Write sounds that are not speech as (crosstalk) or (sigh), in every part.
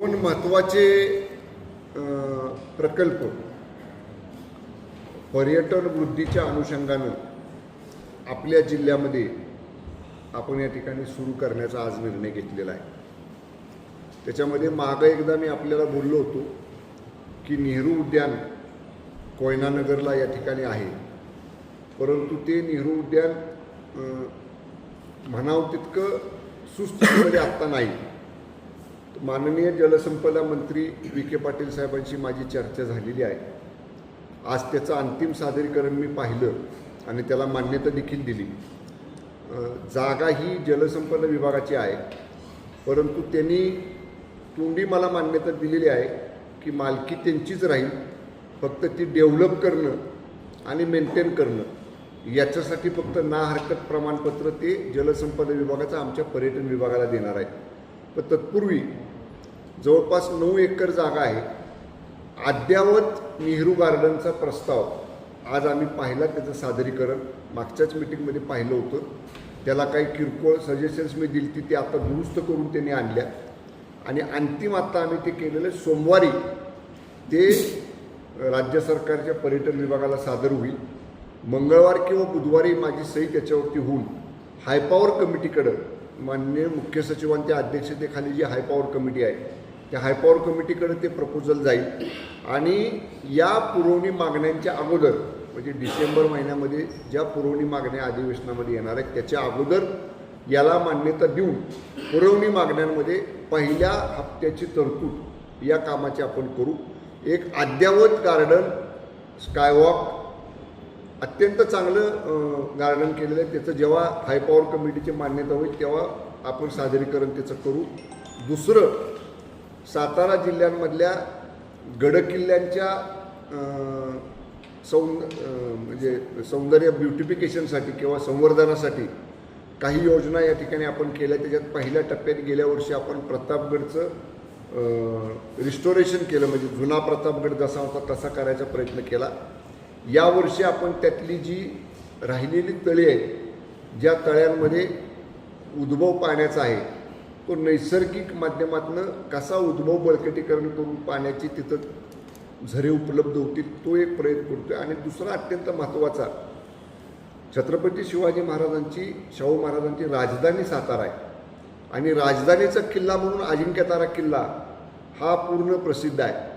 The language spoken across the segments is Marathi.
दोन महत्त्वाचे प्रकल्प. पर्यटन वृद्धीच्या अनुषंगानं आपल्या जिल्ह्यामध्ये आपण या ठिकाणी सुरू करण्याचा आज निर्णय घेतलेला आहे. त्याच्यामध्ये मागं एकदा मी आपल्याला बोललो होतो की नेहरू उद्यान कोयनानगरला या ठिकाणी आहे. परंतु ते नेहरू उद्यान म्हणावं तितकं सुस्थितीमध्ये आत्ता नाही. माननीय जलसंपदा मंत्री विखे पाटील साहेबांशी माझी चर्चा झालेली आहे. आज त्याचं अंतिम सादरीकरण मी पाहिलं आणि त्याला मान्यता देखील दिली. जागा ही जलसंपदा विभागाची आहे. परंतु त्यांनी तोंडी मला मान्यता दिलेली आहे की मालकी त्यांचीच राहील. फक्त ती डेव्हलप करणं आणि मेंटेन करणं. याच्यासाठी फक्त ना हरकत प्रमाणपत्र ते जलसंपदा विभागाचं आमच्या पर्यटन विभागाला देणार आहे पण तत्पूर्वी जवळपास नऊ एकर जागा आहे. अद्यावत नेहरू गार्डनचा प्रस्ताव. आज आम्ही पाहिला त्याचं सादरीकरण. मागच्याच मिटिंगमध्ये पाहिलं होतं. त्याला काही किरकोळ सजेशन्स मी दिली ती ते आता दुरुस्त करून त्यांनी आणल्या. आणि अंतिम आत्ता आम्ही ते केलेलं सोमवारी ते राज्य सरकारच्या पर्यटन विभागाला सादर होईल. मंगळवार किंवा बुधवारी माझी सही त्याच्यावरती होऊन. हायपॉवर कमिटीकडं माननीय मुख्य सचिवांच्या अध्यक्षतेखाली जी हायपॉवर कमिटी आहे त्या हायपॉवर कमिटीकडे ते प्रपोजल जाईल. आणि या पुरवणी मागण्यांच्या अगोदर म्हणजे डिसेंबर महिन्यामध्ये ज्या पुरवणी मागण्या अधिवेशनामध्ये येणार आहेत त्याच्या अगोदर याला मान्यता देऊन पुरवणी मागण्यांमध्ये पहिल्या हप्त्याची तरतूद या कामाची आपण करू. एक अद्यावत गार्डन स्कायवॉक अत्यंत चांगलं गार्डन केलेलं आहे. त्याचं जेव्हा हायपॉवर कमिटीची मान्यता होईल तेव्हा आपण सादरीकरण त्याचं करू. दुसरं सातारा जिल्ह्यांमधल्या गडकिल्ल्यांच्या सौ म्हणजे सौंदर्य ब्युटिफिकेशनसाठी किंवा संवर्धनासाठी काही योजना या ठिकाणी आपण केल्या. त्याच्यात पहिल्या टप्प्यात गेल्या वर्षी आपण प्रतापगडचं रिस्टोरेशन केलं. म्हणजे जुना प्रतापगड जसा होता तसा करायचा प्रयत्न केला. यावर्षी आपण त्यातली जी राहिलेली तळी आहेत ज्या तळ्यांमध्ये उद्भव पाण्याचा आहे तो नैसर्गिक माध्यमातून कसा उद्भव बळकटीकरण करून पाण्याची तिथं झरे उपलब्ध होतील तो एक प्रयत्न करतोय. आणि दुसरा अत्यंत महत्त्वाचा छत्रपती शिवाजी महाराजांची शाहू महाराजांची राजधानी सातारा आहे. आणि राजधानीचा किल्ला म्हणून अजिंक्यतारा किल्ला हा पूर्ण प्रसिद्ध आहे.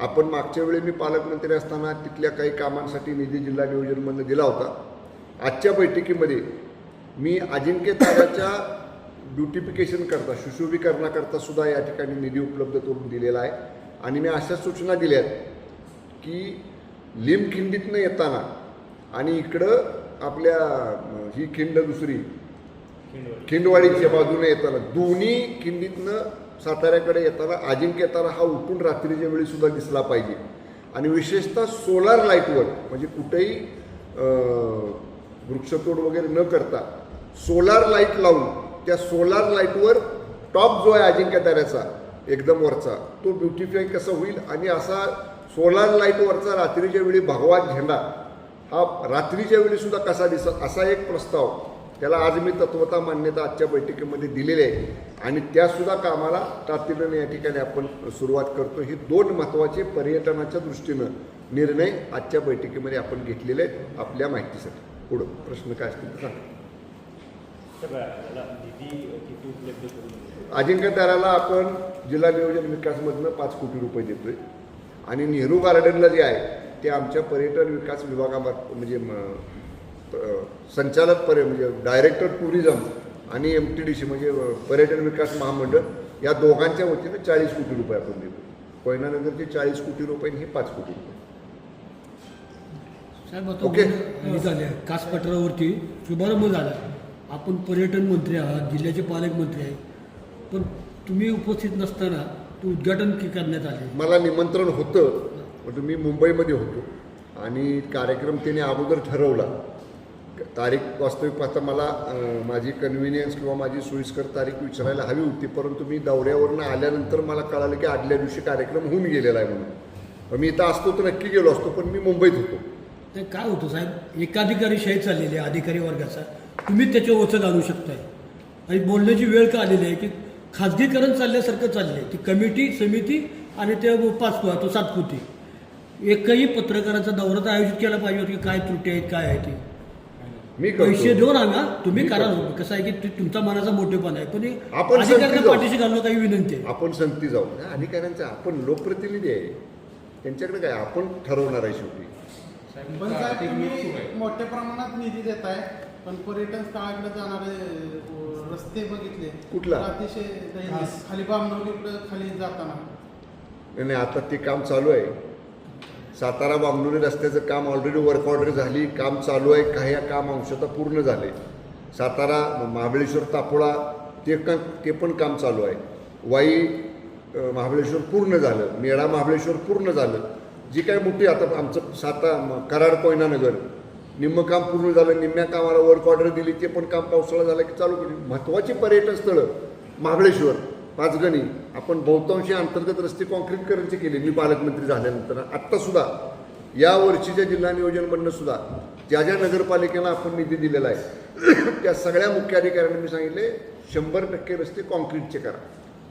आपण मागच्या वेळी मी पालकमंत्री असताना तिथल्या काही कामांसाठी निधी जिल्हा नियोजनमधनं दिला होता. आजच्या बैठकीमध्ये मी अजिंक्यताराच्या ब्युटिफिकेशन करता सुशोभीकरणाकरता सुद्धा या ठिकाणी निधी उपलब्ध करून दिलेला आहे. आणि मी अशा सूचना दिल्यात की लिमखिंडीतनं येताना आणि इकडं आपल्या ही खिंड दुसरी खिंडवाडीच्या बाजूने येताना दोन्ही खिंडीतनं साताऱ्याकडे येताना अजिंक्य तारा हा उठून रात्रीच्या वेळीसुद्धा दिसला पाहिजे. आणि विशेषतः सोलार लाईटवर म्हणजे कुठेही वृक्षतोड वगैरे न करता सोलार लाइट लावून त्या सोलार लाईटवर टॉप जो आहे अजिंक्य ताऱ्याचा एकदम वरचा तो ब्युटिफाय कसा होईल? आणि असा सोलार लाईटवरचा रात्रीच्या वेळी भगवा झेंडा हा रात्रीच्या वेळीसुद्धा कसा दिसत? असा एक प्रस्ताव त्याला आज मी तत्वता मान्यता आजच्या बैठकीमध्ये दिलेली आहे. आणि त्यासुद्धा कामाला तातडीनं या ठिकाणी आपण सुरुवात करतो. हे दोन महत्त्वाचे पर्यटनाच्या दृष्टीनं निर्णय आजच्या बैठकीमध्ये आपण घेतलेले आहेत आपल्या माहितीसाठी. पुढं प्रश्न काय असतील तर सांगा. अजिंक्य ताराला आपण जिल्हा नियोजन विकासमधनं पाच कोटी रुपये देतोय. आणि नेहरू गार्डनला जे आहे ते आमच्या पर्यटन विकास विभागामार्फत म्हणजे संचालक पर्य म्हणजे डायरेक्टर टुरिझम आणि एम टी डी सी म्हणजे पर्यटन विकास महामंडळ या दोघांच्या वतीनं चाळीस कोटी रुपये आपण देतो. कोयनानगरचे चाळीस कोटी रुपये आणि हे पाच कोटी रुपये. ओके. झाले कासपठारावरती शुभारंभ झाला. आपण पर्यटन मंत्री आहात जिल्ह्याचे पालकमंत्री आहेत पण तुम्ही उपस्थित नसताना ते उद्घाटन के- करण्यात आले? मला निमंत्रण होतं म्हणजे मी मुंबईमध्ये होतो. आणि कार्यक्रम त्याने अगोदर ठरवला. तारीख वास्तविक पाहता मला माझी कन्व्हिनियन्स किंवा माझी सोयीस्कर तारीख विचारायला हवी होती परंतु मी दौऱ्यावरनं आल्यानंतर मला कळालं की आदल्या दिवशी कार्यक्रम होऊन गेलेला आहे म्हणून. मी इथं असतो तर नक्की गेलो असतो पण मी मुंबईत होतो. ते काय होतं साहेब एकाधिकारी शाही चाललेली आहे अधिकारी वर्गाचा. तुम्ही त्याच्या ओचत आणू शकताय. आणि बोलण्याची वेळ का आलेली आहे की खाजगीकरण चालल्यासारखं चाललंय. ती कमिटी समिती आणि ते पाच तो सातपुती. एकही पत्रकाराचा दौरा तर आयोजित केला पाहिजे होता की काय त्रुटी आहेत काय आहे ते. मी पैसे देऊन आणा. तुम्ही करा. कसं आहे की ते तुमचा मनाचा मोठेपणा आहे. पण हे आपण. पाठीशी घालणं काही विनंती आहे. आपण संगती जाऊ. या अधिकाऱ्यांचा आपण लोकप्रतिनिधी आहे. त्यांच्याकडे काय? आपण ठरवणार आहे शेवटी. पण साहेब तुम्ही मोठ्या प्रमाणात निधी देत आहे पण पर्यटन स्थळाकडे जाणारे रस्ते बघितले. कुठला? अतिशय. खाली बामणवलीकडे खाली जाताना. नाही, आता ते काम चालू आहे. सातारा बांगलोरी रस्त्याचं काम ऑलरेडी वर्क ऑर्डर झाली काम चालू आहे काही काम अंशतः पूर्ण झाले. सातारा महाबळेश्वर तापोळा ते का ते पण काम चालू आहे. वाई महाबळेश्वर पूर्ण झालं मेळा महाबळेश्वर पूर्ण झालं. जी काय मोठी आता आमचं साता कराड कोयना नगर काम पूर्ण झालं निम्म्या कामाला वर्क ऑर्डर दिली ते पण काम पावसाळा झाला की चालू केली. महत्त्वाची पर्यटन स्थळं महाबळेश्वर. पाचगणी आपण बहुतांशी अंतर्गत रस्ते काँक्रीटकरणचे केले. मी पालकमंत्री झाल्यानंतर. आत्तासुद्धा या वर्षीच्या जिल्हा नियोजनमधनं सुद्धा ज्या ज्या नगरपालिकेला आपण निधी दिलेला आहे (clears throat) त्या सगळ्या मुख्याधिकाऱ्यांनी मी सांगितले शंभर टक्के रस्ते काँक्रीटचे करा.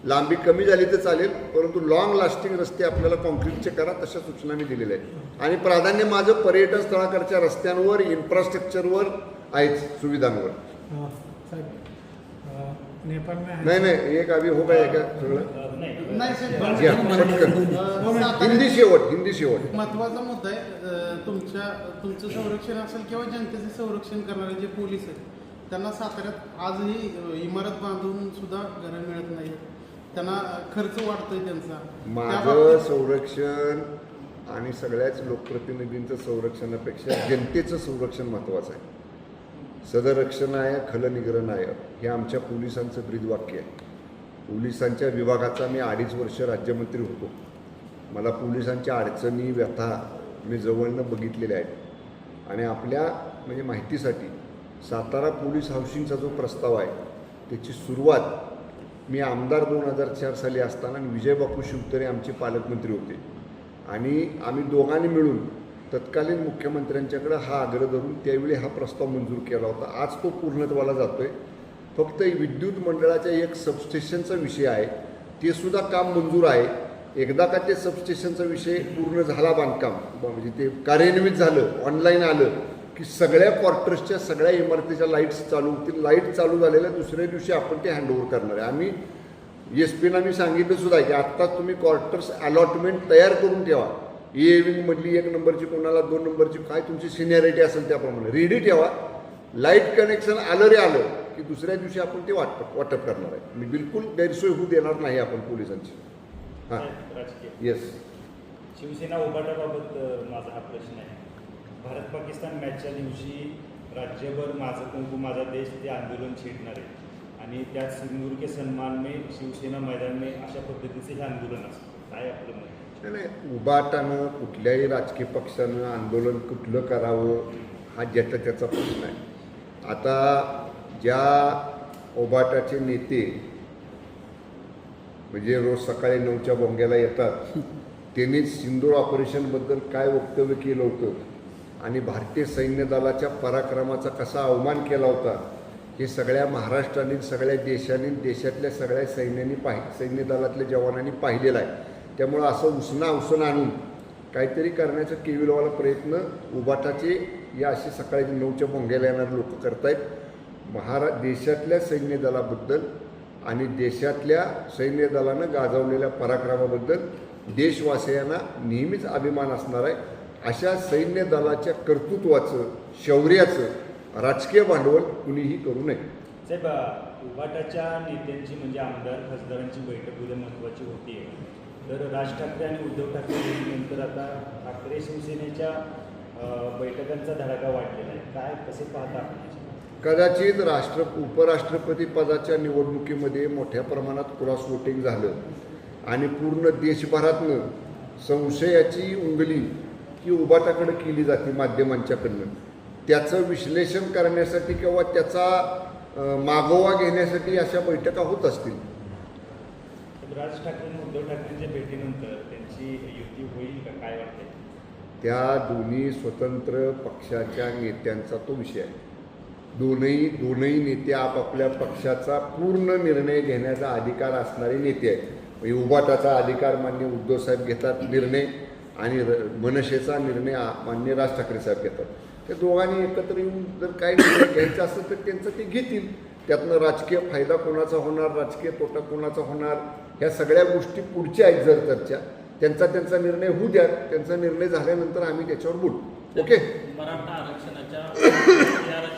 लांबी कमी झाली तर चालेल परंतु लॉंग लास्टिंग रस्ते आपल्याला काँक्रीटचे करा तशा सूचना मी दिलेल्या आहेत. आणि प्राधान्य माझं पर्यटन स्थळाकडच्या रस्त्यांवर इन्फ्रास्ट्रक्चरवर आहेच सुविधांवर. नेपाळ में नाही नाही एक अभि हो काय का सगळं. हिंदी शेवट हिंदी शेवट महत्त्वाचा मुद्दा आहे तुमच्या तुमचं संरक्षण असेल किंवा जनतेचे संरक्षण करणारे जे पोलीस आहेत त्यांना साताऱ्यात आजही इमारत बांधून सुद्धा घरं मिळत नाही त्यांना खर्च वाढतोय त्यांचा. त्या माझं संरक्षण आणि सगळ्याच लोकप्रतिनिधींचं संरक्षणापेक्षा जनतेचं संरक्षण महत्त्वाचं आहे. सदरक्षणाय खलनिग्रहणाय हे आमच्या पोलिसांचं ब्रीदवाक्य आहे. पोलिसांच्या विभागाचा मी अडीच वर्ष राज्यमंत्री होतो. मला पोलिसांच्या अडचणी व्यथा मी जवळनं बघितलेल्या आहेत. आणि आपल्या म्हणजे माहितीसाठी सातारा पोलीस हाऊसिंगचा जो प्रस्ताव आहे त्याची सुरुवात मी आमदार दोन हजार चार साली असताना आणि विजयबापू शिवतरे आमचे पालकमंत्री होते. आणि आम्ही दोघांनी मिळून तत्कालीन मुख्यमंत्र्यांच्याकडं हा आग्रह धरून त्यावेळी हा प्रस्ताव मंजूर केला होता. आज तो पूर्णत्वाला आहे फक्त विद्युत मंडळाच्या एक सबस्टेशनचा विषय आहे. ते सुद्धा काम मंजूर आहे. एकदा का ते सबस्टेशनचा विषय पूर्ण झाला बांधकाम म्हणजे ते कार्यान्वित झालं ऑनलाईन आलं की सगळ्या क्वार्टर्सच्या सगळ्या इमारतीच्या लाईट्स चालू होतील लाइट चालू झालेल्या दुसऱ्या दिवशी आपण ते हँडओव्हर करणार आहे. आम्ही एस पीनं मी सांगितलं सुद्धा की आत्ता तुम्ही क्वार्टर्स अलॉटमेंट तयार करून ठेवा. ए विंगमधली एक नंबरची कोणाला दोन नंबरची काय तुमची सिनियरिटी असेल त्याप्रमाणे. रेडी ठेवा. लाइट कनेक्शन आलं रे आलं. की दुसऱ्या दिवशी आपण ते वाटप वाटप करणार आहे. मी बिलकुल गैरसोय होऊ देणार नाही आपण पोलिसांची. हां. राजकीय. येस शिवसेना उभाटाबाबत माझा हा प्रश्न आहे. भारत पाकिस्तान मॅचच्या दिवशी राज्यभर माझं कुंकू माझा देश ते आंदोलन छेडणार आहे. आणि त्यात सिंदूर के सन्मान में शिवसेना मैदान में अशा पद्धतीचे हे आंदोलन असतं. काय आपलं मत? नाही नाही. उबाटानं कुठल्याही राजकीय पक्षानं आंदोलन कुठलं करावं हा ज्याचा त्याचा प्रश्न आहे. आता ज्या ओबाटाचे नेते म्हणजे रोज सकाळी नऊच्या बोंग्याला येतात (laughs) त्यांनी सिंदूर ऑपरेशनबद्दल काय वक्तव्य केलं होतं? आणि भारतीय सैन्य दलाच्या पराक्रमाचा कसा अवमान केला होता? हे सगळ्या महाराष्ट्राने सगळ्या देशांनी देशातल्या सगळ्या सैन्यांनी पाहि सैन्य दलातल्या जवानांनी पाहिलेलं आहे. त्यामुळं असं उसना उसण आणून काहीतरी करण्याचा केविलवाला प्रयत्न उबाटाचे या असे सकाळी नऊच्या बोंग्याला येणारे लोक करतायत. महारा देशातल्या सैन्य दलाबद्दल आणि देशातल्या सैन्य दलानं गाजवलेल्या पराक्रमाबद्दल देशवासियांना नेहमीच अभिमान असणार आहे. अशा सैन्य दलाच्या कर्तृत्वाचं शौर्याचं राजकीय भांडवल कुणीही करू नये. साहेब उभाटाच्या नेत्यांची म्हणजे आमदार खासदारांची बैठक उद्या महत्त्वाची होती. तर राज ठाकरे आणि उद्धव ठाकरे नंतर आता ठाकरे शिवसेनेच्या बैठकांचा धडाका वाढलेला आहे. काय कसे पाहता आपण? कदाचित राष्ट्र उपराष्ट्रपती पदाच्या निवडणुकीमध्ये मोठ्या प्रमाणात क्रॉस वोटिंग झालं आणि पूर्ण देशभरातनं संशयाची उंगली ही उबाटाकडे केली जाते माध्यमांच्याकडनं. त्याचं विश्लेषण करण्यासाठी किंवा त्याचा मागोवा घेण्यासाठी अशा बैठका होत असतील. राज ठाकरे उद्धव ठाकरेंच्या भेटीनंतर त्यांची युती होईल का काय वाटतंय? त्या दोन्ही स्वतंत्र पक्षाच्या नेत्यांचा तो विषय आहे. दोनही दोनही नेते आपापल्या पक्षाचा पूर्ण निर्णय घेण्याचा अधिकार असणारे नेते आहेत. म्हणजे उभाटाचा अधिकार मान्य उद्धव साहेब घेतात निर्णय आणि र मनसेचा निर्णय मान्य राज ठाकरे साहेब घेतात. त्या दोघांनी एकत्र येऊन जर काही निर्णय घ्यायचा असेल तर त्यांचं ते घेतील. त्यातनं राजकीय फायदा कोणाचा होणार राजकीय तोटा कोणाचा होणार ह्या सगळ्या गोष्टी पुढच्या आहेत जर चर्चा. त्यांचा त्यांचा निर्णय होऊ द्या त्यांचा निर्णय झाल्यानंतर आम्ही त्याच्यावर बोलू. ओके. मराठा आरक्षणाच्या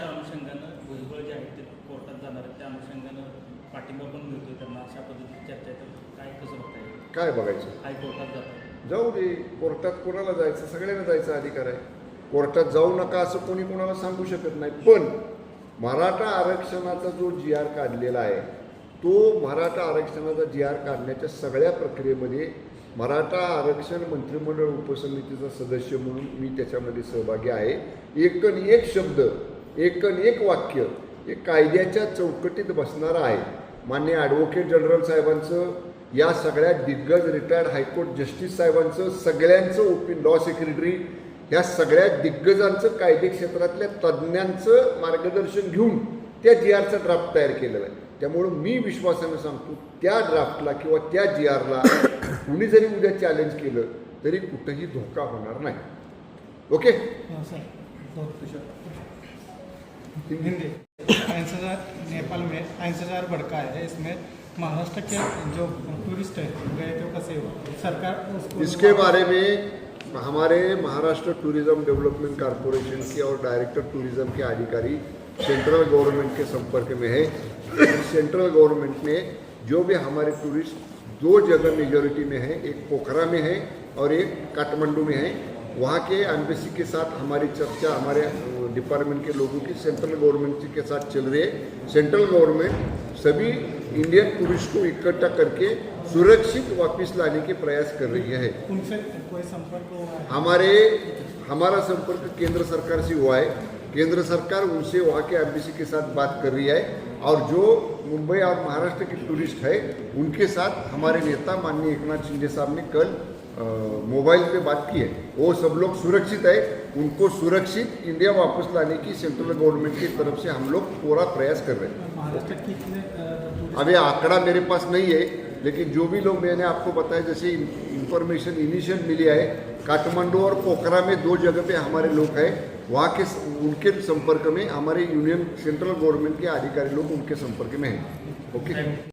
अनुषंगानं भुजबळ जे आहेत ते कोर्टात जाणार आहेत. त्या अनुषंगानं पाठिंबा पण मिळतो त्यांना. अशा पद्धतीची चर्चा आहे. तर काय कसं येईल काय बघायचं? हायकोर्टात जातात जाऊ दे. कोर्टात कोणाला जायचं? सगळ्यांना जायचा अधिकार आहे. कोर्टात जाऊ नका असं कोणी कोणाला सांगू शकत नाही. पण मराठा आरक्षणाचा जो जी आर काढलेला आहे तो मराठा आरक्षणाचा जी आर काढण्याच्या सगळ्या प्रक्रियेमध्ये मराठा आरक्षण मंत्रिमंडळ उपसमितीचा सदस्य म्हणून मी त्याच्यामध्ये सहभागी आहे. एकन एक शब्द एकन एक वाक्य हे कायद्याच्या चौकटीत बसणारं आहे. मान्य ॲडव्होकेट जनरल साहेबांचं या सगळ्या दिग्गज रिटायर्ड हायकोर्ट जस्टिस साहेबांचं सगळ्यांचं ओपी लॉ सेक्रेटरी ह्या सगळ्या दिग्गजांचं कायदे क्षेत्रातल्या तज्ज्ञांचं मार्गदर्शन घेऊन त्या जी आरचा ड्राफ्ट तयार केलेला आहे. त्यामुळं मी विश्वासानं सांगतो त्या ड्राफ्टला किंवा त्या जी आरला (coughs) कुणी जरी उद्या चॅलेंज केलं तरी कुठंही धोका होणार नाही. ओके? हाँ, हिंदी. नेपाल में है इसमें महाराष्ट्र के जो टूरिस्ट है गए थे कैसे हुआ सरकार उसको इसके बारे में हमारे महाराष्ट्र टूरिज़्म डेवलपमेंट कॉरपोरेशन के और डायरेक्टर टूरिज़्म के अधिकारी सेंट्रल गवर्नमेंट के संपर्क में है। सेंट्रल गवर्नमेंट ने जो भी हमारे टूरिस्ट दो जगह मेजोरिटी में है एक पोखरा में है और एक काठमांडू में है। वहाँ के एम्बेसी के साथ हमारी चर्चा हमारे डिपार्टमेंट के लोगों की सेंट्रल गवर्नमेंट के साथ चल रही है। सेंट्रल गवर्नमेंट सभी इंडियन टूरिस्ट को इकट्ठा करके सुरक्षित वापस लाने के प्रयास कर रही है। उनसे कोई संपर्क हमारे हमारा संपर्क केंद्र सरकार से हुआ है। केंद्र सरकार उनसे वहाँ के एम्बेसी के साथ बात कर रही है और जो मुंबई और महाराष्ट्र के टूरिस्ट है उनके साथ हमारे नेता माननीय एकनाथ शिंदे साहब ने कल मोबाइल पे बात की है। वो सब लोग सुरक्षित है। उनको सुरक्षित इंडिया वापस लाने की सेंट्रल गवर्नमेंट की तरफ़ से हम लोग पूरा प्रयास कर रहे हैं। अभी आंकड़ा मेरे पास नहीं है लेकिन जो भी लोग मैंने आपको बताया जैसे इंफॉर्मेशन इनिशियल मिली है काठमांडू और पोखरा में दो जगह पे हमारे लोग हैं। वहाँ के उनके संपर्क में हमारे यूनियन सेंट्रल गवर्नमेंट के अधिकारी लोग उनके संपर्क में हैं। ओके?